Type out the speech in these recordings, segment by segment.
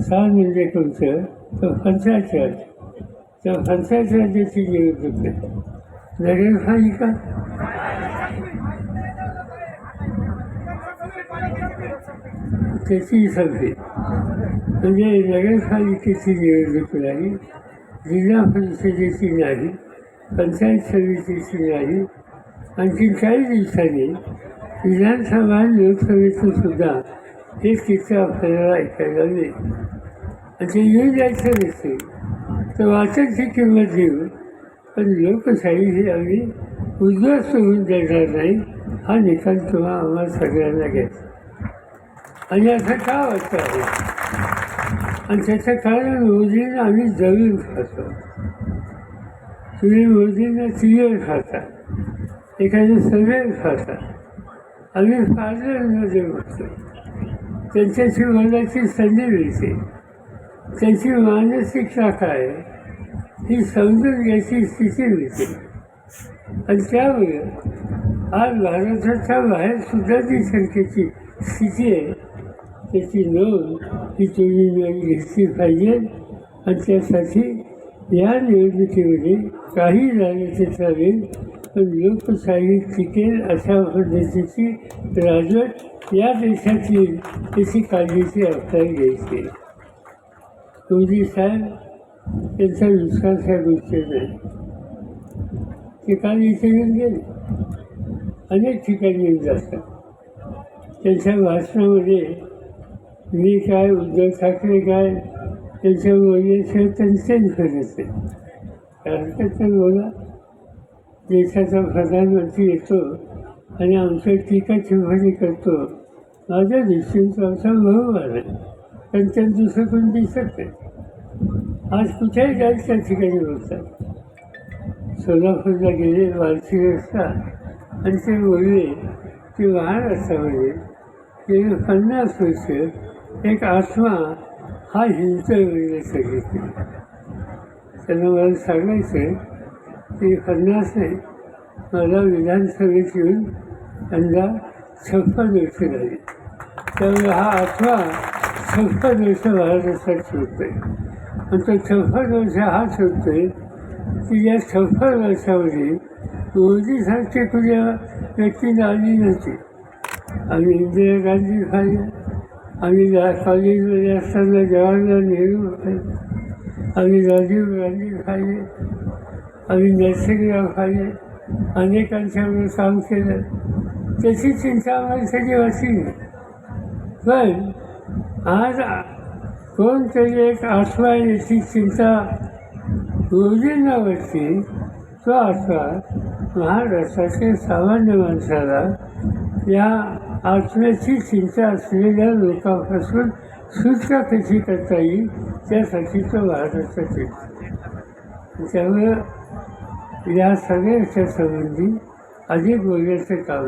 स्थान म्हणजे कोणतं तर पंचायत राज तर पंचायत राज्याची निवडणूक आहे. का? त्याची सभे म्हणजे नगरपालिकेची निवडणूक नाही जिल्हा परिषदेची नाही पंचायत समितीची नाही. आणखी काही दिवसांनी विधानसभा लोकसभेचं सुद्धा हे चित्र आपल्याला ऐकायला मिळेल आणि ते येऊन जायचं नसेल तर वाचनची किंमत देऊ पण लोकशाही ही आम्ही उद्ध्वस्त होऊन देणार नाही हा निकाल तुम्हा आम्हाला सगळ्यांना घ्यायचा आणि असं का वाटतं आहे आणि त्याचं कारण मोदींना आम्ही जमीन खातो तुम्ही मोदींना चियर खाता एखादं सगळं खाता आम्ही पार्लरमध्ये म्हणतो त्यांच्याशी बोलण्याची संधी मिळते त्यांची मानसिकता काय ही समजून घ्यायची स्थिती मिळते आणि त्यामुळे आज भारताच्या बाहेर सुद्धा जी संख्येची स्थिती आहे त्याची नोंद ही तुम्ही घेतली पाहिजे. आणि त्यासाठी या निवडणुकीमध्ये काही झालं ते चालेल पण लोकशाही टिकेल अशा पद्धतीची राजवट या देशाची त्याची काळजीची आपल्याला घ्यायची? आहे. मोदी साहेब त्यांचा विश्वास या गोष्टीत नाही ते काल. इथे येऊन गेले अनेक ठिकाणी येऊन जातात. त्यांच्या भाषणामध्ये मी काय उद्धव ठाकरे काय त्यांच्या बोलण्याशिवाय त्यांचेच करत नाही हरकत नाही बोला देशाचा प्रधानमंत्री येतो आणि आमच्या टीका चिवणी करतो. माझ्या दृष्टींचा असा बहुमान आहे. पण त्या दुसरं कोण दिसत नाही. आज कुठेही जाईल त्या ठिकाणी बोलतात सोलापूरला गेले वारशी रस्ता. आणि ते बोलले की महाराष्ट्रामध्ये गेले पन्नास वर्ष एक आत्मा हा हिंसा वगैरे सांगितले. त्यांना मला सांगायचं की पन्नास नाही. मला विधानसभेत येऊन त्यांना छप्पन वर्ष झाली त्यामुळे हा आठवा छप्पन वर्ष महाराष्ट्रात आहे आणि तो छप्पन वर्ष हा शोधतोय की या छप्पन वर्षामध्ये मोदीसारखे तुझ्या व्यक्तीने आली नव्हती. आम्ही इंदिरा गांधी खाली आम्ही कॉलेजमध्ये असताना जवाहरलाल नेहरू खाल्ले आम्ही राजीव गांधी खाल्ले आम्ही नरसिंहराव खाल्ले अनेकांच्यावर काम केलं. त्याची चिंता माणसाची कधी वाटली नाही पण आज कोणतरी एक आठवा याची चिंता मोदींना वाटते तो आत्मा महाराष्ट्राच्या सामान्य माणसाला या आत्म्याची चिंता असलेल्या लोकांपासून सुटका कशी करता येईल त्यासाठी तो महाराष्ट्रात येतो. त्यामुळं या सगळ्याच्या संबंधी अधिक बोलण्याचं काम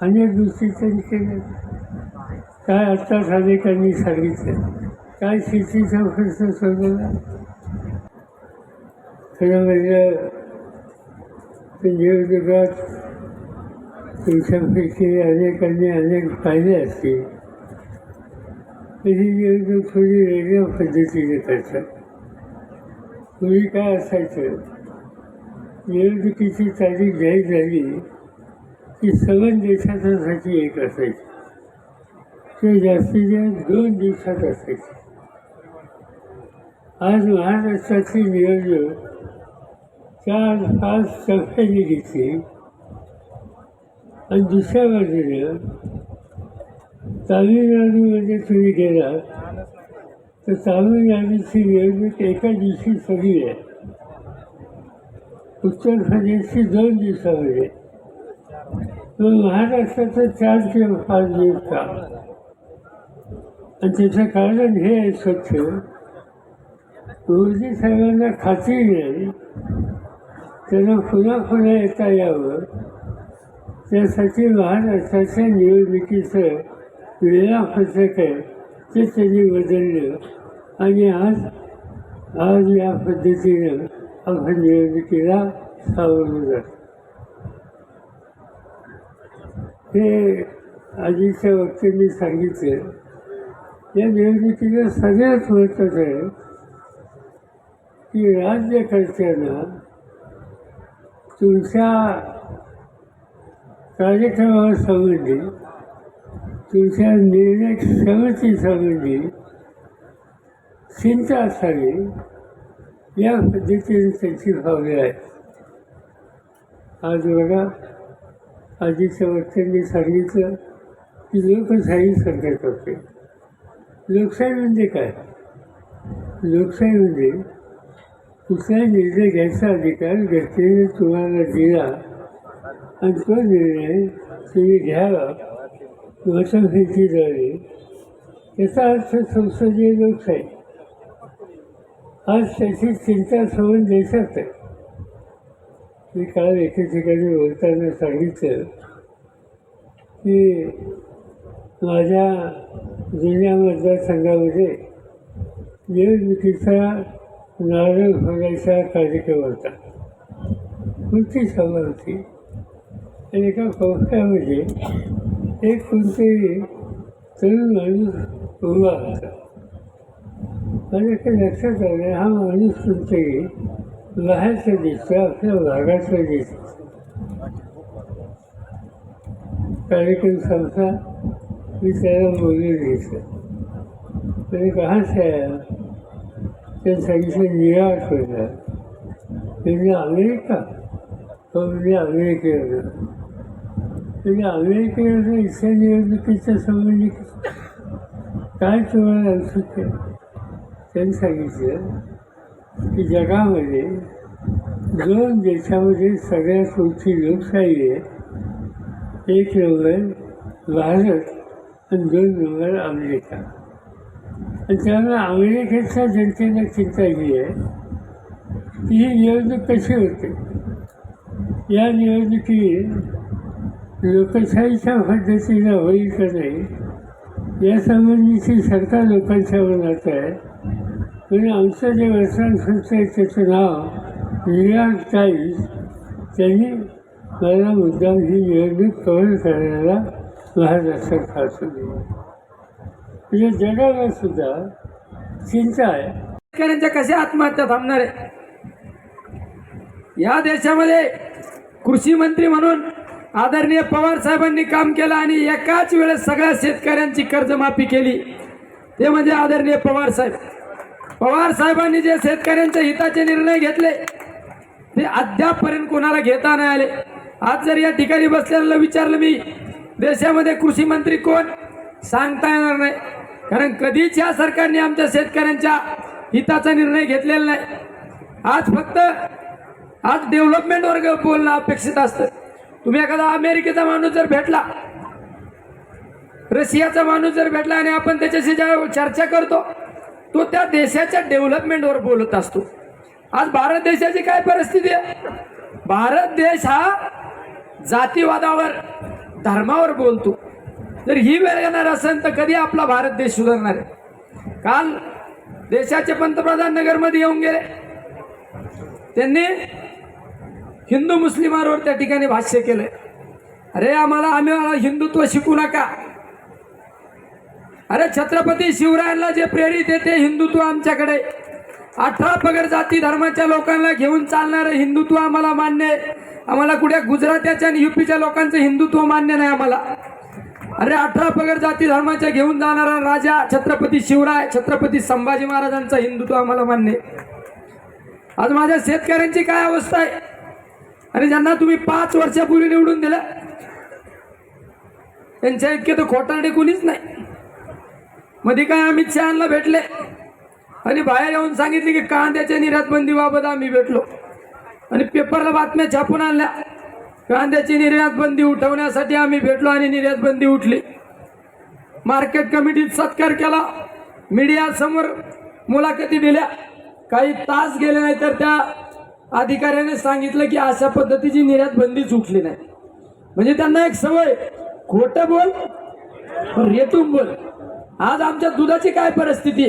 अनेक गोष्टी त्यांनी केल्या काय आत्ताच अनेकांनी सांगितलं. काय शेतीचा खर्च सोडवला खरं म्हणजे ते तुमच्यापैकी अनेकांनी अनेक पाहिले असतील तरी निवडणूक थोडी वेगळ्या पद्धतीने करतात. पूर्वी काय असायचं? निवडणुकीची तारीख जाहीर झाली की सगळं देशासाठी एक असायची. ते जास्तीत जास्त दोन दिवसात असायचे. आज महाराष्ट्राची निवडणूक चार पाच टप्प्यांनी घेतली. आणि दुसऱ्या बाजूने तामिळनाडूमध्ये तुम्ही गेलात तर तामिळनाडूची निवडणूक एका दिवशी सगळी आहे. उत्तर प्रदेशची दोन दिवसामध्ये मग महाराष्ट्राचं चार किंवा पाच दिवस. का आणि त्याचं कारण हे आहे स्वच्छ. मोदी साहेबांना खात्री नाही. त्यांना पुन्हा पुन्हा येता यावं. त्यासाठी महाराष्ट्राच्या निवडणुकीचं वेळापत्रक आहे. ते त्यांनी बदललं. आणि आज आज या पद्धतीनं आपण सावरलं जातं हे आजीच्या वक्तींनी सांगितलं या निवडणुकीचं सगळ्यात महत्त्वाचं आहे की राज्यकर्त्यांना तुमच्या कार्यक्रमासंबंधी तुमच्या निर्णय क्षमतेसंबंधी चिंता असावी या पद्धतीने त्यांची भावने आहे आज बघा आधीच्या वक्त्यांनी सांगितलं की लोकशाही संकट होते लोकशाही म्हणजे काय लोकशाही म्हणजे कुठलाही निर्णय घ्यायचा अधिकार घटनेने तुम्हाला दिला आणि तो निर्णय तुम्ही घ्यावा मतभेदीद्वारे याचा अर्थ संसदीय लोकशाही आज त्याची चिंता सोडून देशात आहे. मी काल एके ठिकाणी बोलताना सांगितलं की माझ्या जुन्या मतदारसंघामध्ये निवडणुकीचा नारळ फोडायचा कार्यक्रम होता. मोठी सभा होती? आणि एका कोपऱ्यामध्ये एक कोणतरी तरुण माणूस उभा होता. माझ्या काही लक्षात आलं हा माणूस तुमचे लहायचं दिसतो आपल्या भागातला दिसतो. कार्यक्रम संस्था मी त्याला बोलून घेतलं. म्हणजे कहा से ते त्या सांगितलं न्यूयॉर्क होता. म्हणजे अमेरिका? हो, तो म्हणजे अमेरिकेवर म्हणजे अमेरिकेवर इच्छा निवडणुकीच्या संबंधी काय तुम्हाला औत्सुक्य आहे? त्यांनी सांगितलं की जगामध्ये दोन देशामध्ये सगळ्यात मोठी लोकशाही आहे. एक नंबर भारत आणि दोन नंबर अमेरिका. आणि त्यामुळे अमेरिकेच्या जनतेला चिंता ही आहे की ही निवडणूक कशी होते? या निवडणुकीत लोकशाहीच्या पद्धतीनं होईल का नाही यासंबंधीची सरकार लोकांच्या मनात आहे. म्हणजे आमचं जे वर्तमानपत्र आहे त्याचं नाव न्यूयॉर्क टाईम्स त्यांनी मला मुद्दाम ही निवडणूक कव्हर करायला महाराष्ट्रात फासवली म्हणजे जगाला सुद्धा चिंता आहे. शेतकऱ्यांच्या कशा आत्महत्या थांबणार आहे? या देशामध्ये कृषी मंत्री म्हणून आदरणीय पवार साहेबांनी काम केलं आणि एकाच वेळेस सगळ्या शेतकऱ्यांची कर्जमाफी केली. ते म्हणजे आदरणीय पवार साहेब. पवार साहेबांनी जे शेतकऱ्यांच्या हिताचे निर्णय घेतले ते अद्यापपर्यंत कोणाला घेता नाही आले. आज जर या ठिकाणी बसलेलं विचारलं मी देशामध्ये कृषी मंत्री कोण? सांगता येणार नाही. कारण कधीच या सरकारने आमच्या शेतकऱ्यांच्या हिताचा निर्णय घेतलेला नाही. आज फक्त आज डेव्हलपमेंट वर्ग बोलणं अपेक्षित असतं. तुम्ही एखादा अमेरिकेचा माणूस जर भेटला रशियाचा माणूस जर भेटला आणि आपण त्याच्याशी ज्या चर्चा करतो तो त्या देशाच्या डेव्हलपमेंटवर बोलत असतो. आज भारत देशाची काय परिस्थिती आहे? भारत देश हा जातीवादावर धर्मावर बोलतो. जर ही वेळ येणार असेल तर कधी आपला भारत देश सुधारणार आहे? काल देशाचे पंतप्रधान नगरमध्ये येऊन गेले. त्यांनी हिंदू मुस्लिमांवर त्या ठिकाणी भाष्य केलं अरे आम्हाला आम्ही हिंदुत्व शिकू नका. अरे छत्रपती शिवरायांना जे प्रेरित येते हिंदुत्व आमच्याकडे. अठरा पगड जाती धर्माच्या लोकांना घेऊन चालणारं हिंदुत्व आम्हाला मान्य आहे. आम्हाला कुठे गुजरात्याच्या आणि युपीच्या लोकांचं हिंदुत्व मान्य नाही आम्हाला. अरे अठरा पगड जाती धर्माच्या घेऊन जाणारा राजा छत्रपती शिवराय छत्रपती संभाजी महाराजांचं हिंदुत्व आम्हाला मान्य आहे. आज माझ्या शेतकऱ्यांची काय अवस्था आहे? आणि ज्यांना तुम्ही पाच वर्षापूर्वी निवडून दिलं त्यांच्या इतके तर खोटारडे कोणीच नाही. मध्ये काय अमित शहाला भेटले? आणि बाहेर येऊन सांगितले की कांद्याच्या निर्यातबंदीबाबत आम्ही भेटलो. आणि पेपरला बातम्या छापून आणल्या. कांद्याची निर्यातबंदी उठवण्यासाठी आम्ही भेटलो आणि निर्यातबंदी उठली. मार्केट कमिटीत सत्कार केला. मीडियासमोर मुलाखती दिल्या. काही तास गेले नाही तर त्या अधिकाऱ्याने सांगितलं की अशा पद्धतीची निर्यात बंदीच उठली नाही. म्हणजे त्यांना एक सवय. खोटं बोल रेतून बोल. आज आमच्या दुधाची काय परिस्थिती?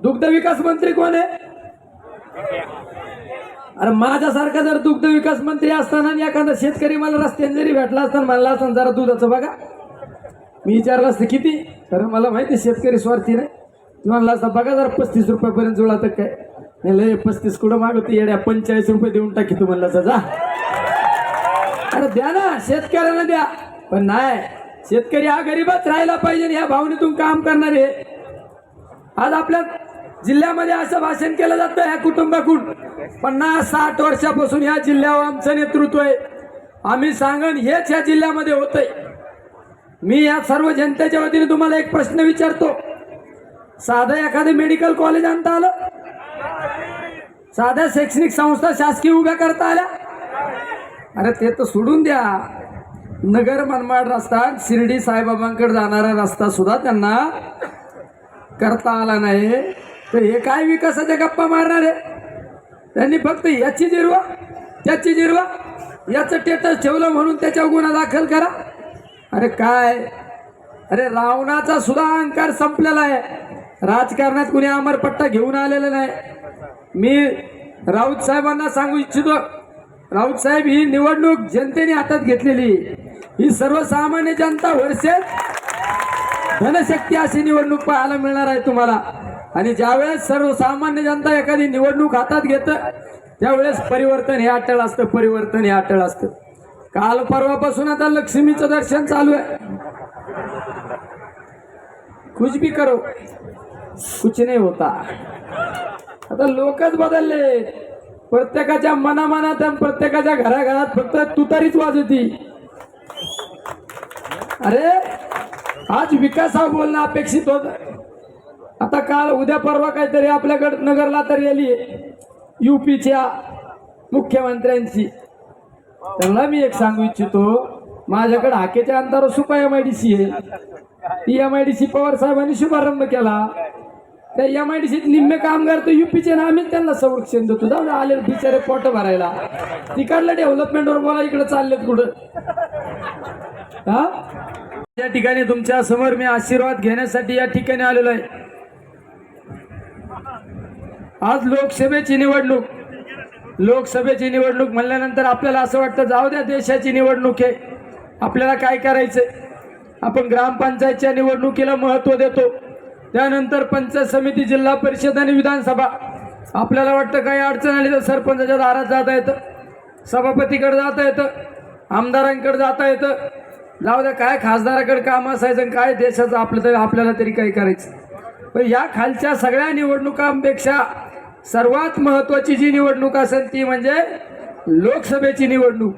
दुग्ध विकास मंत्री कोण आहे? अरे माझ्यासारखा जर दुग्ध विकास मंत्री असताना आणि एखादा शेतकरी मला रस्त्याने जरी भेटला असताना म्हणला असताना जरा दुधाचं बघा. मी विचारलं असतं किती? तर मला माहिती आहे शेतकरी स्वार्थी नाही. मी म्हणलं बघा जरा पस्तीस रुपयापर्यंत जुळा तर काय? नाही लय पस्तीस कुठं मागवते? येड्या पंचेचाळीस रुपये देऊन टाकी तू म्हणलं जा. अरे द्या ना शेतकऱ्यांना द्या. पण नाही शेतकरी हा गरीबच राहिला पाहिजे या ह्या भावनेतून काम करणारे आज आपल्या जिल्ह्यामध्ये असं भाषण केलं जातं ह्या कुटुंबाकडून. पन्नास साठ वर्षापासून ह्या जिल्ह्यावर आमचं नेतृत्व आहे. आम्ही सांगन हेच ह्या जिल्ह्यामध्ये होतंय. मी या सर्व जनतेच्या वतीने तुम्हाला एक प्रश्न विचारतो. साधं एखादं मेडिकल कॉलेज आणता आलं? साध्या शैक्षणिक संस्था शासकीय उभ्या करता आल्या? अरे ते तर सोडून द्या. नगर मनमाड रस्ता शिर्डी साईबाबांकडे जाणारा रस्ता सुद्धा त्यांना करता आला नाही. तर हे काय विकासाच्या गप्पा मारणार? आहे त्यांनी फक्त याची जिरवा त्याची जिरवा याचं टेटस ठेवलं म्हणून त्याच्यावर गुन्हा दाखल करा. अरे काय? अरे रावणाचा सुद्धा अहंकार संपलेला आहे. राजकारणात कुणी अमरपट्टा घेऊन आलेला नाही. मी राऊत साहेबांना सांगू इच्छितो. राऊत साहेब ही निवडणूक जनतेने हातात घेतलेली. ही सर्वसामान्य जनता वर्षेत धनशक्ती अशी निवडणूक पाहायला मिळणार आहे तुम्हाला. आणि ज्यावेळेस सर्वसामान्य जनता एखादी निवडणूक हातात घेत त्यावेळेस परिवर्तन हे अटळ असतं परिवर्तन हे अटळ असतं. काल परवापासून आता लक्ष्मीचं दर्शन चालू आहे. कुछ भी करो कुछ नाही होता. आता लोकच बदलले. प्रत्येकाच्या मनामनात आणि प्रत्येकाच्या घराघरात फक्त तुतारीच वाजती अरे आज विकास हा बोलणं अपेक्षित होत. आता काल उद्या परवा काहीतरी आपल्याकडे नगरला तर आली युपीच्या मुख्यमंत्र्यांची. त्यांना मी एक सांगू इच्छितो माझ्याकडे हाकेच्या अंतरावर Supa M I D C आहे. ती M I D C Pawar साहेबांनी शुभारंभ केला. त्या एम आय डी सीत निम्मे कामगार तर युपीचे ना आम्हीच त्यांना संरक्षण देतो. जाऊ आले बिचारे पोट भरायला. तिकडलं डेव्हलपमेंटवर बोला इकडे चाललेत कुठं? हा? या ठिकाणी तुमच्यासमोर मी आशीर्वाद घेण्यासाठी या ठिकाणी आलेलो आहे. आज लोकसभेची निवडणूक. लोकसभेची निवडणूक म्हणल्यानंतर आपल्याला असं वाटतं जाऊ द्या देशाची निवडणूक आहे. आपल्याला काय करायचंय? आपण ग्रामपंचायतच्या निवडणुकीला महत्त्व देतो. त्यानंतर पंचायत समिती जिल्हा परिषद आणि विधानसभा. आपल्याला वाटतं काही अडचण आली तर सरपंचाच्या दारात जाता येतं. सभापतीकडे जाता येतं. आमदारांकडे जाता येतं. जाऊ द्या काय खासदाराकडे काम असायचं आणि काय देशाचं आपलं तरी आपल्याला तरी काही करायचं. पण या खालच्या सगळ्या निवडणुकांपेक्षा सर्वात महत्त्वाची जी निवडणूक असेल ती म्हणजे लोकसभेची निवडणूक.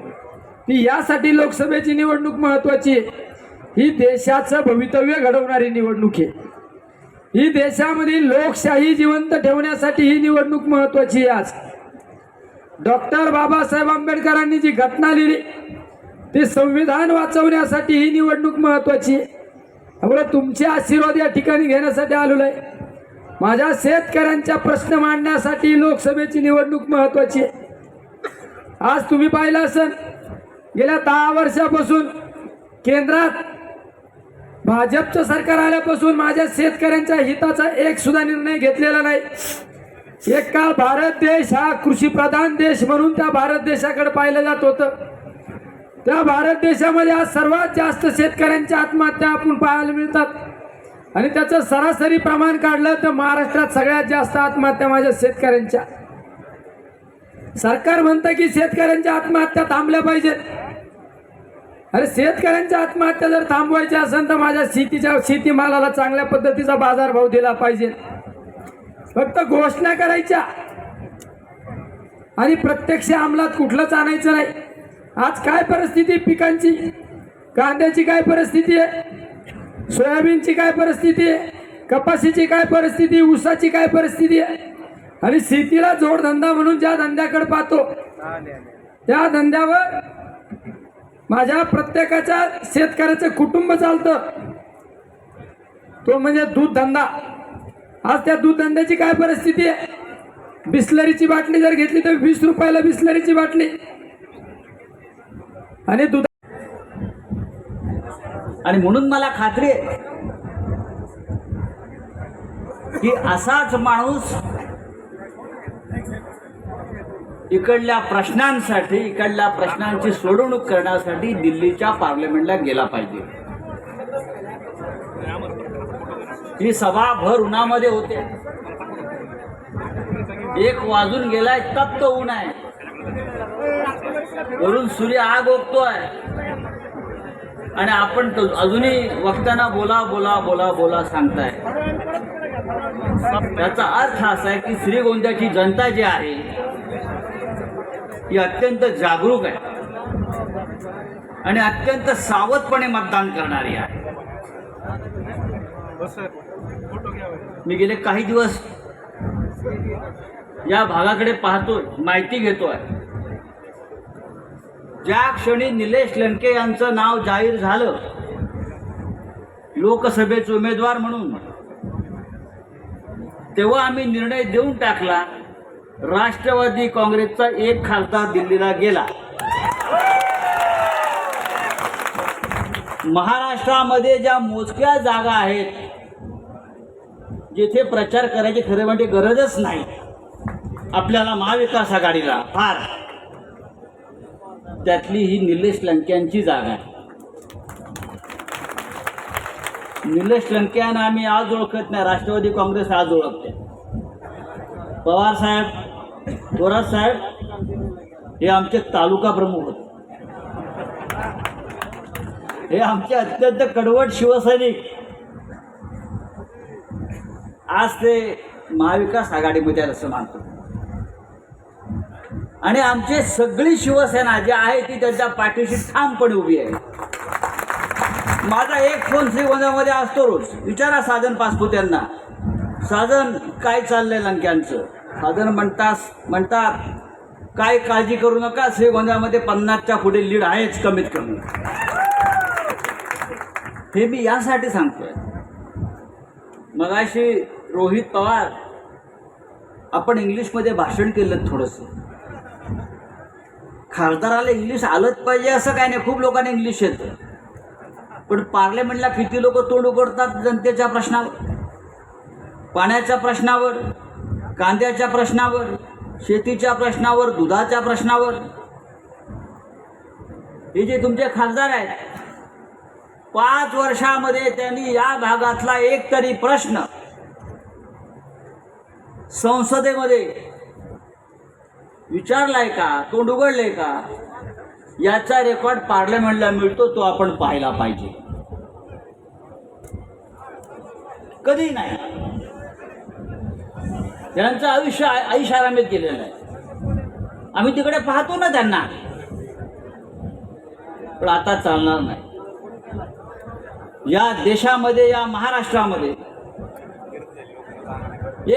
ती यासाठी लोकसभेची निवडणूक महत्त्वाची आहे. ही देशाचं भवितव्य घडवणारी निवडणूक आहे. ही देशामधील लोकशाही जिवंत ठेवण्यासाठी ही निवडणूक महत्त्वाची आहे आज. डॉक्टर बाबासाहेब आंबेडकरांनी जी घटना लिहिली ते संविधान वाचवण्यासाठी ही निवडणूक महत्त्वाची आहे. त्यामुळे तुमचे आशीर्वाद या ठिकाणी घेण्यासाठी आलेलो आहे. माझ्या शेतकऱ्यांच्या प्रश्न मांडण्यासाठी लोकसभेची निवडणूक महत्त्वाची आहे. आज तुम्ही पाहिलं असेल गेल्या दहा वर्षापासून केंद्रात भाजपचं सरकार आल्यापासून माझ्या शेतकऱ्यांच्या हिताचा एक सुद्धा निर्णय घेतलेला नाही. एक काळ भारत देश हा कृषी प्रधान देश म्हणून त्या भारत देशाकडे पाहिलं जात होतं. त्या भारत देशामध्ये आज सर्वात जास्त शेतकऱ्यांच्या आत्महत्या आपण पाहायला मिळतात. आणि त्याचं सरासरी प्रमाण काढलं तर महाराष्ट्रात सगळ्यात जास्त आत्महत्या माझ्या शेतकऱ्यांच्या. सरकार म्हणतं की शेतकऱ्यांच्या आत्महत्या थांबल्या पाहिजेत. अरे शेतकऱ्यांच्या आत्महत्या जर थांबवायच्या असेल तर माझ्या शेतीच्या शेतीमालाला चांगल्या पद्धतीचा बाजारभाव दिला पाहिजे. फक्त घोषणा करायच्या. आणि प्रत्यक्ष अंमलात कुठलंच आणायचं नाही. आज काय परिस्थिती पिकांची? कांद्याची काय परिस्थिती आहे? सोयाबीनची काय परिस्थिती आहे? कपाशीची काय परिस्थिती ऊसाची काय परिस्थिती आहे? आणि शेतीला जोडधंदा म्हणून ज्या धंद्याकडे पाहतो त्या धंद्यावर माझ्या प्रत्येकाच्या शेतकऱ्याचं कुटुंब चालतं. तो म्हणजे दूध धंदा आज त्या दूध धंद्याची काय परिस्थिती आहे? बिस्लरीची बाटली जर घेतली तर वीस रुपयाला बिस्लरीची बाटली. आणि दूध आणि म्हणून मला खात्री आहे की असाच माणूस इकडल्या प्रश्नांसाठी इकडल्या प्रश्नांची सोडवणूक करण्यासाठी दिल्लीच्या पार्लमेंटला गेला पाहिजे. ही सभा भर उन्हामध्ये होते. एक वाजून गेलाय तप्त ऊन आहे. वरून सूर्य आग ओकतोय. आणि आपण अजूनही वक्त्यांना बोला बोला बोला बोला सांगताय. त्याचा अर्थ असा आहे की श्रीगोंद्याची जनता जी आहे ही अत्यंत जागरूक आहे. आणि अत्यंत सावधपणे मतदान करणारी आहे. मी गेले काही दिवस या भागाकडे पाहतोय माहिती घेतोय. ज्या क्षणी निलेश लंके यांचं नाव जाहीर झालं लोकसभेचे उमेदवार म्हणून तेव्हा आम्ही निर्णय देऊन टाकला राष्ट्रवादी काँग्रेसचा एक खासदार दिल्लीला गेला. महाराष्ट्रामध्ये ज्या मोजक्या जागा आहेत जिथे प्रचार करायची खरं म्हणजे गरजच नाही आपल्याला महाविकास आघाडीला फार. त्यातली ही निलेश लंक्यांची जागा आहे. निलेश लंक्यांना आम्ही आज ओळखत नाही राष्ट्रवादी काँग्रेस आज ओळखते. पवार साहेब थोरात साहेब हे आमचे तालुका प्रमुख होते. हे आमचे अत्यंत कडवट शिवसैनिक. आज ते महाविकास आघाडीमध्ये असं मानतो. आणि आमची सगळी शिवसेना जी आहे ती त्यांच्या पाठीशी ठामपणे उभी आहे. माझा एक फोन श्रीगोंद्यामध्ये असतो रोज. विचारा साधन पासपोर्ट यांना साधन काय चाललंय लंक्यांचं? साधन म्हणतास म्हणतात काय काळजी करू नका श्रीगोंद्यामध्ये पन्नासच्या पुढे लीड आहेच कमीत कमी. हे मी यासाठी सांगतोय. मगाशी रोहित पवार आपण इंग्लिशमध्ये भाषण केलं थोडंसं. खासदाराला इंग्लिश आलंच पाहिजे असं काय नाही. खूप लोकांना इंग्लिश येतं. पण पार्लमेंटला किती लोक तोंड उघडतात जनतेच्या प्रश्नावर? पाण्याच्या प्रश्नावर? कांद्याच्या प्रश्नावर? शेतीच्या प्रश्नावर? दुधाच्या प्रश्नावर? हे जे तुमचे खासदार आहेत पाच वर्षामध्ये त्यांनी या भागातला एक तरी प्रश्न संसदेमध्ये विचारलाय का? तोंड उघडलंय का? याचा रेकॉर्ड पार्लमेंटला मिळतो तो आपण पाहायला पाहिजे. कधी नाही. त्यांचं आयुष्य आयुष आरामीत गेलेलं आहे. आम्ही तिकडे पाहतो ना त्यांना. पण आता चालणार नाही. या देशामध्ये या महाराष्ट्रामध्ये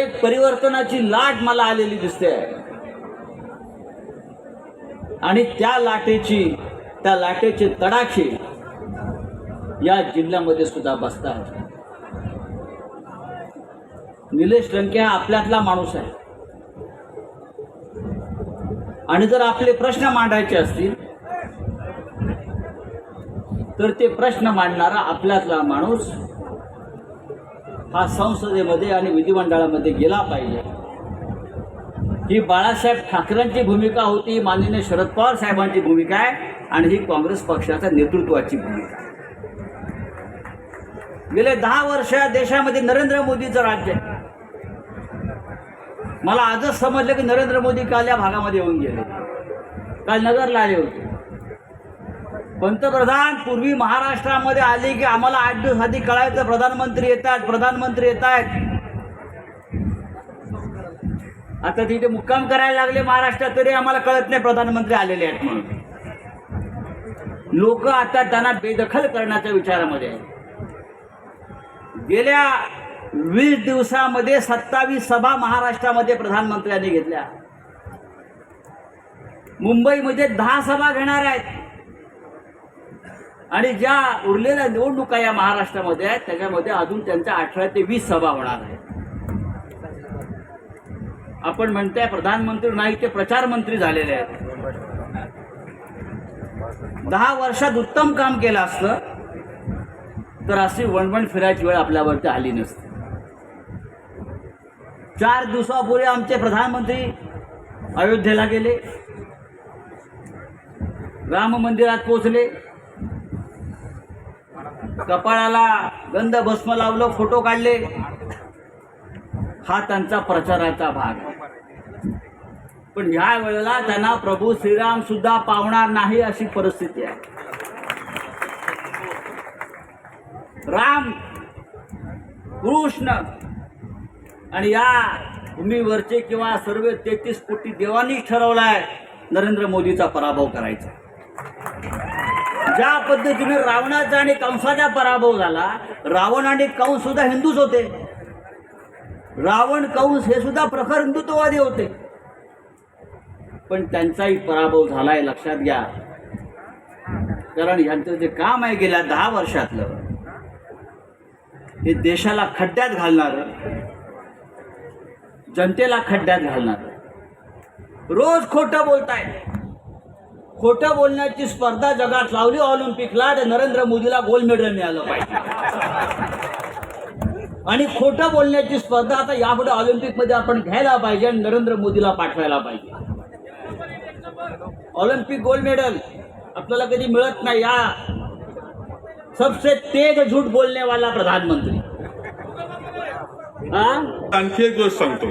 एक परिवर्तनाची लाट मला आलेली दिसते. आणि त्या लाटेची त्या लाटेचे तडाखे या जिल्ह्यामध्ये सुद्धा बसतात निलेश लंके हा आपल्यातला माणूस आहे. आणि जर आपले प्रश्न मांडायचे असतील तर ते प्रश्न मांडणारा आपल्यातला माणूस हा संसदेमध्ये आणि विधिमंडळामध्ये गेला पाहिजे. ही बाळासाहेब ठाकरेंची भूमिका होती माननीय शरद पवार साहेबांची भूमिका आहे आणि ही काँग्रेस पक्षाच्या नेतृत्वाची भूमिका आहे. गेले दहा वर्ष देशामध्ये नरेंद्र मोदीचं राज्य आहे. मला आजच समजलं की नरेंद्र मोदी काल या भागामध्ये येऊन गेले. काल नगरला आले होते. पंतप्रधान पूर्वी महाराष्ट्रामध्ये आले की आम्हाला आठ दिवस आधी कळायचं प्रधानमंत्री येत आहेत प्रधानमंत्री येत आहेत. आता तिथे मुक्काम करायला लागले महाराष्ट्रात तरी आम्हाला कळत नाही प्रधानमंत्री आलेले आहेत म्हणून. लोक आता त्यांना बेदखल करण्याच्या विचारामध्ये आहेत. गेल्या वीस दिवसामध्ये सत्तावीस सभा महाराष्ट्रामध्ये प्रधानमंत्र्यांनी घेतल्या. मुंबईमध्ये दहा सभा घेणार आहेत. आणि ज्या उरलेल्या निवडणुका या महाराष्ट्रामध्ये आहेत त्याच्यामध्ये अजून त्यांच्या अठरा ते वीस सभा होणार आहेत. आपण म्हणताय प्रधानमंत्री नाही ते प्रचार मंत्री झालेले आहेत. दहा वर्षात उत्तम काम केलं असतं तर अशी वणवण फिरायची वेळ आपल्यावरती आली नसती. चार दिवसापूर्वी आमचे प्रधानमंत्री अयोध्येला गेले राम मंदिरात पोचले कपाळाला गंध भस्म लावलं फोटो काढले. हा त्यांचा प्रचाराचा भाग आहे. पण ह्या वेळेला त्यांना प्रभू श्रीराम सुद्धा पावणार नाही अशी परिस्थिती आहे. राम कृष्ण आणि या भूमीवरचे किंवा सर्व तेहतीस कोटी देवांनी ठरवलाय नरेंद्र मोदीचा पराभव करायचा. ज्या पद्धतीने रावणाचा आणि कंसाचा पराभव झाला रावण आणि कंस सुद्धा हिंदूच होते. रावण कंस हे सुद्धा प्रखर हिंदुत्ववादी होते. पण त्यांचाही पराभव झालाय लक्षात घ्या. कारण यांचं जे काम आहे गेल्या दहा वर्षातलं हे देशाला खड्ड्यात घालणार जनतेला खड्ड्यात घालणार. रोज खोटं बोलताय. खोटं बोलण्याची स्पर्धा जगात लावली ऑलिम्पिकला तर नरेंद्र मोदीला गोल्ड मेडल मिळालं पाहिजे. आणि खोटं बोलण्याची स्पर्धा आता यापुढे ऑलिम्पिकमध्ये आपण घ्यायला पाहिजे आणि नरेंद्र मोदीला पाठवायला पाहिजे. ऑलिम्पिक गोल्ड मेडल आपल्याला कधी मिळत नाही या सबसे तेज झूठ बोलने वाला प्रधानमंत्री आणखी एक गोष्ट सांगतो.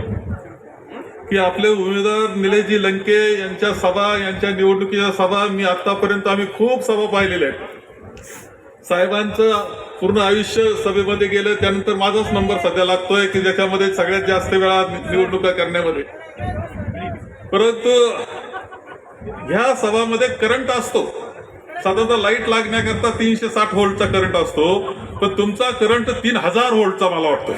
की आपले उमेदवार निलेशजी लंके यांच्या सभा यांच्या निवडणुकीच्या सभा मी आतापर्यंत आम्ही खूप सभा पाहिलेल्या आहेत. साहेबांचं पूर्ण आयुष्य सभेमध्ये गेलं त्यानंतर माझाच नंबर सध्या लागतोय की ज्याच्यामध्ये सगळ्यात जास्त वेळा निवडणुका करण्यामध्ये. परंतु ह्या सभामध्ये करंट असतो. साधारणतः लाइट लागण्याकरता तीनशे साठ व्होल्टचा करंट असतो. पण तुमचा करंट तीन हजार व्होल्टचा मला वाटतो.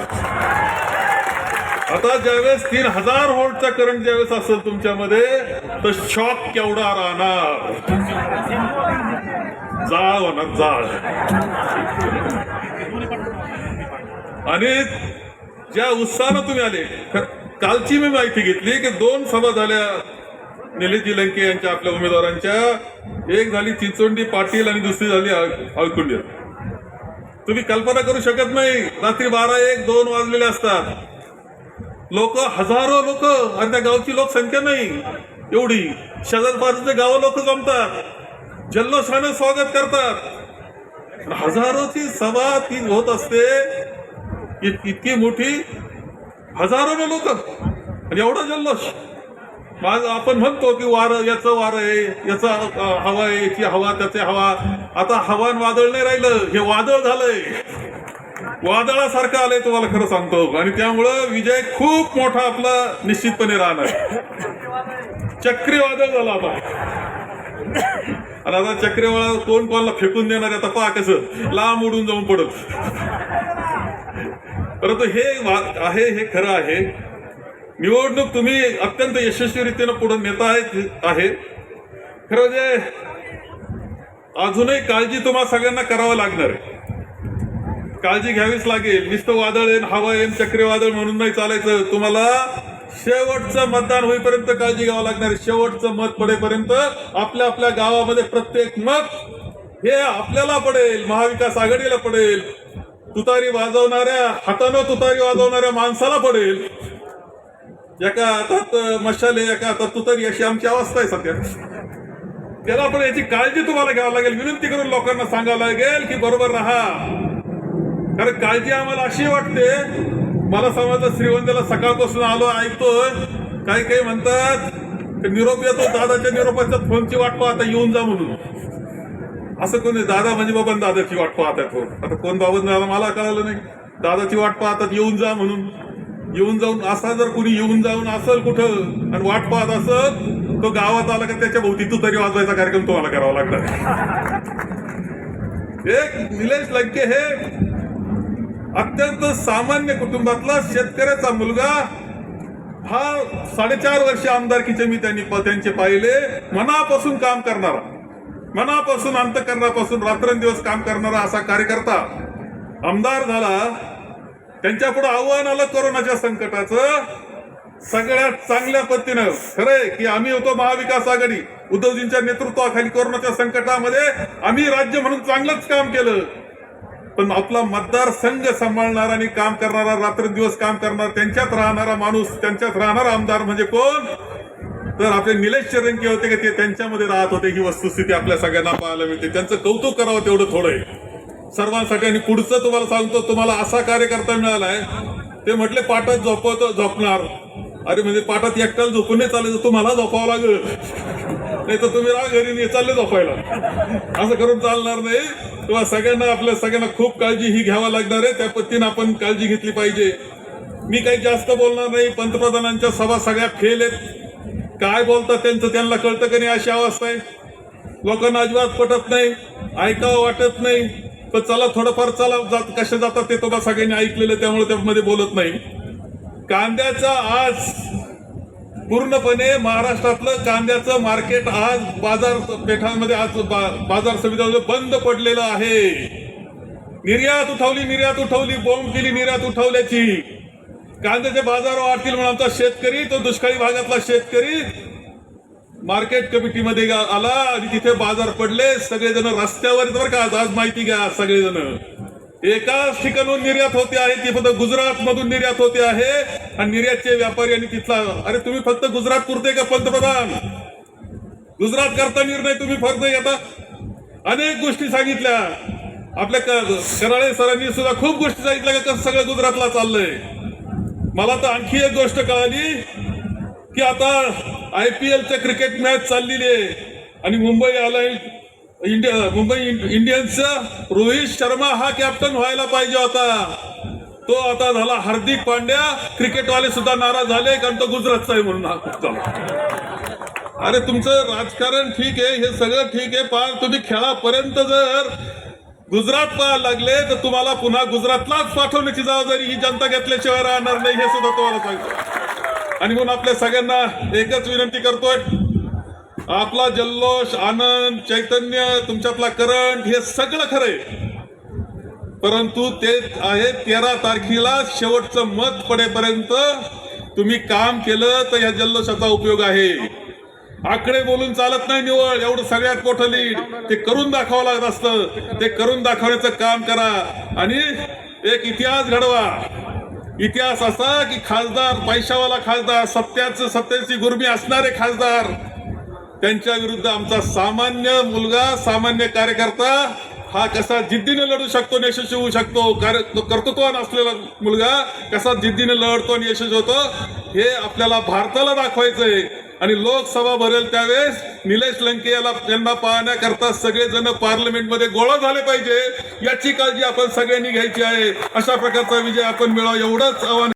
आता ज्यावेळेस तीन हजार व्होल्टचा करंट ज्यावेळेस असेल तुमच्यामध्ये तर शॉक केवढा राहणार? जाळ होणार जाळ. आणि ज्या उत्साहानं तुम्ही आले कालची मी माहिती घेतली की दोन सभा झाल्या. निलेशजी लंके यांच्या आपल्या उमेदवारांच्या एक झाली चिंचोंडी पाटील आणि दुसरी झाली अळकुंडी तुम्ही कल्पना करू शकत नाही रात्री बारा एक दोन वाजलेले असतात. लोक हजारो लोक आणि त्या गावची लोकसंख्या नाही एवढी. शेजार बाजूचे गाव लोक जमतात. जल्लोषाने स्वागत करतात. हजारोची सभा ती होत असते इतकी मोठी हजारो लोक. आणि एवढा जल्लोष. माझ आपण म्हणतो की वार याचं वार आहे याचा हवा आहे याची हवा त्याची हवा. आता हवा वादळ नाही राहिलं हे वादळ झालंय. वादळासारखं आलंय तुम्हाला खरं सांगतो. आणि त्यामुळं विजय खूप मोठा आपला निश्चितपणे राहणार. चक्रीवादळ झाला आता. आणि आता चक्रीवादळ कोण कोणाला फेकून देणार आता पहा कसं. लांब उडून जाऊन पडत. परंतु हे वा- आहे हे खरं आहे. निवडणूक तुम्ही अत्यंत यशस्वीरित्यानं पुढे नेता आहेत आहे. खरं म्हणजे अजूनही काळजी तुम्हाला सगळ्यांना करावं लागणार आहे. काळजी घ्यावीच लागेल. नुसतं वादळ येईन हवा येईन चक्रीवादळ म्हणून नाही चालायचं. तुम्हाला शेवटचं मतदान होईपर्यंत काळजी घ्यावं लागणार शेवटचं मत पडेपर्यंत आपल्या आपल्या गावामध्ये प्रत्येक मत हे आपल्याला पडेल महाविकास आघाडीला पडेल. तुतारी वाजवणाऱ्या हातानं तुतारी वाजवणाऱ्या माणसाला पडेल. एका हातात मशाले एका हातात तुतारी अशी आमची अवस्था आहे सध्या. त्याला आपण याची काळजी तुम्हाला घ्यावी लागेल. विनंती करून लोकांना सांगावं लागेल की बरोबर राहा. कारण काळजी आम्हाला अशी वाटते मला समजलं श्रीवंदीला सकाळपासून आलो ऐकतोय. काही काही म्हणतात की निरोप येतो दादाच्या निरोपाच्या फोनची वाट पाहता येऊन जा म्हणून. असं कोणी दादा म्हणजे बाबा दादाची वाट पाहतात तो आता कोण बाबा दादा मला कळालं नाही. दादाची वाट पाहतात येऊन जा म्हणून. येऊन जाऊन असा जर कुणी येऊन जाऊन असेल कुठं आणि वाट पाहत असत तो गावात आला का त्याच्या भोवती तू तरी वाजवायचा कार्यक्रम तुम्हाला करावा लागणार. एक निलेश लंके हे अत्यंत सामान्य कुटुंबातला शेतकऱ्याचा मुलगा. हा साडेचार वर्ष आमदारकीचे मी त्यांनी त्यांचे पाहिले. मनापासून काम करणारा. मनापासून अंतकरणापासून रात्रंदिवस काम करणारा असा कार्यकर्ता. आमदार झाला. त्यांच्या पुढे आव्हान आलं कोरोनाच्या संकटाचं. सगळ्यात चांगल्या पद्धतीनं खरंय की आम्ही होतो महाविकास आघाडी. उद्धवजींच्या नेतृत्वाखाली कोरोनाच्या संकटामध्ये आम्ही राज्य म्हणून चांगलंच काम केलं. पण आपला मतदारसंघ सांभाळणारा आणि काम करणारा रात्रंदिवस काम करणारा त्यांच्यात राहणारा माणूस त्यांच्यात राहणारा आमदार म्हणजे कोण? तर आपले निलेश चरंकी होते का ते त्यांच्यामध्ये राहत होते. ही वस्तुस्थिती आपल्या सगळ्यांना पाहायला मिळते. त्यांचं कौतुक करावं तेवढं थोडं आहे. सर्वांसाठी आणि पुढचं तुम्हाला सांगतो तुम्हाला असा कार्यकर्ता मिळालाय. ते म्हटले पाटात झोपवत झोपणार. अरे म्हणजे पाटात एकट्याला झोपून नाही चालेल तुम्हाला झोपावं लागेल. नाही तर तुम्ही राहा घरी नाही चालले झोपायला. असं करून चालणार नाही. तेव्हा सगळ्यांना आपल्या सगळ्यांना खूप काळजी ही घ्यावा लागणार आहे. त्या पद्धतीनं आपण काळजी घेतली पाहिजे. मी काही जास्त बोलणार नाही. पंतप्रधानांच्या सभा सगळ्या फेल आहेत. काय बोलतात त्यांचं त्यांना कळतं का नाही अशी अवस्था आहे? लोकांना अजिबात पटत नाही. ऐकावं वाटत नाही. तर चला थोडंफार चला जात कसे जातात ते तुम्हाला सगळ्यांनी ऐकलेलं त्यामुळे त्यामध्ये बोलत नाही. कांद्याचा आज पूर्णपणे महाराष्ट्रातलं कांद्याचं मार्केट आज बाजारपेठांमध्ये आज बा- बाजार समित्यामध्ये बंद पडलेलं आहे. निर्यात उठवली निर्यात उठवली बोंब केली निर्यात उठवल्याची. कांद्याचे बाजार वाढतील म्हणून आमचा शेतकरी तो दुष्काळी भागातला शेतकरी मार्केट कमिटीमध्ये आला आणि तिथे बाजार पडले. सगळेजण रस्त्यावर आहेत बरं का. आज- आज माहिती घ्या सगळेजण. एकाच ठिकाणून निर्यात होते आहे. ती फक्त गुजरात मधून निर्यात होते आहे. आणि निर्यातचे व्यापारी आणि तिथला अरे तुम्ही फक्त गुजरात पुरते का पंतप्रधान? गुजरात करता निर्णय तुम्ही फक्त आता अनेक गोष्टी सांगितल्या. आपल्या क- कराळे सरांनी सुद्धा खूप गोष्टी सांगितल्या का कसं सगळं गुजरातला चाललंय. मला तर आणखी एक गोष्ट कळाली. की आता आय पी एलच्या क्रिकेट मॅच चाललेली आहे. आणि मुंबई आलाय इंडिया मुंबई इंडियन्स इंडियन्सचा रोहित शर्मा हा कॅप्टन व्हायला पाहिजे होता. तो आता झाला हार्दिक पांड्या. क्रिकेटवाले सुद्धा नाराज झाले कारण तो गुजरातचा आहे म्हणून हा अरे तुमचं राजकारण ठीक आहे हे सगळं ठीक आहे पण तुम्ही खेळापर्यंत जर गुजरात पाहायला लागले तर तुम्हाला पुन्हा गुजरातलाच पाठवण्याची जबाबदारी ही जनता घेतल्याशिवाय राहणार नाही हे सुद्धा तुम्हाला सांगतो. आणि म्हणून आपल्या सगळ्यांना एकच विनंती करतोय. आपला जल्लोष आनंद चैतन्य तुमच्यातला करंट हे सगळं खरंय. परंतु ते आहे तेरा तारखेला शेवटचं मत पडेपर्यंत तुम्ही काम केलं तर या जल्लोषाचा उपयोग आहे. आकडे बोलून चालत नाही निवड एवढं सगळ्यात मोठं लीड. ते करून दाखवावं लागत असतं. ते करून दाखवण्याचं काम करा. आणि एक इतिहास घडवा. इतिहास असा की खासदार पैशावाला खासदार सत्याचं सत्याची गुरमी असणारे खासदार त्यांच्या विरुद्ध आमचा सामान्य मुलगा सामान्य कार्यकर्ता हा कसा जिद्दीने लढू शकतो आणि यशस्वी होऊ शकतो कार्य कर्तृत्वान असलेला मुलगा कसा जिद्दीने लढतो आणि यशस्वी होतो हे आपल्याला भारताला दाखवायचंय. आणि लोकसभा भरेल त्यावेळेस निलेश लंके याला त्यांना पाहण्याकरता सगळेजण पार्लमेंटमध्ये गोळा झाले पाहिजे याची काळजी आपण सगळ्यांनी घ्यायची आहे. अशा प्रकारचा विजय आपण मिळावा. एवढंच आव्हान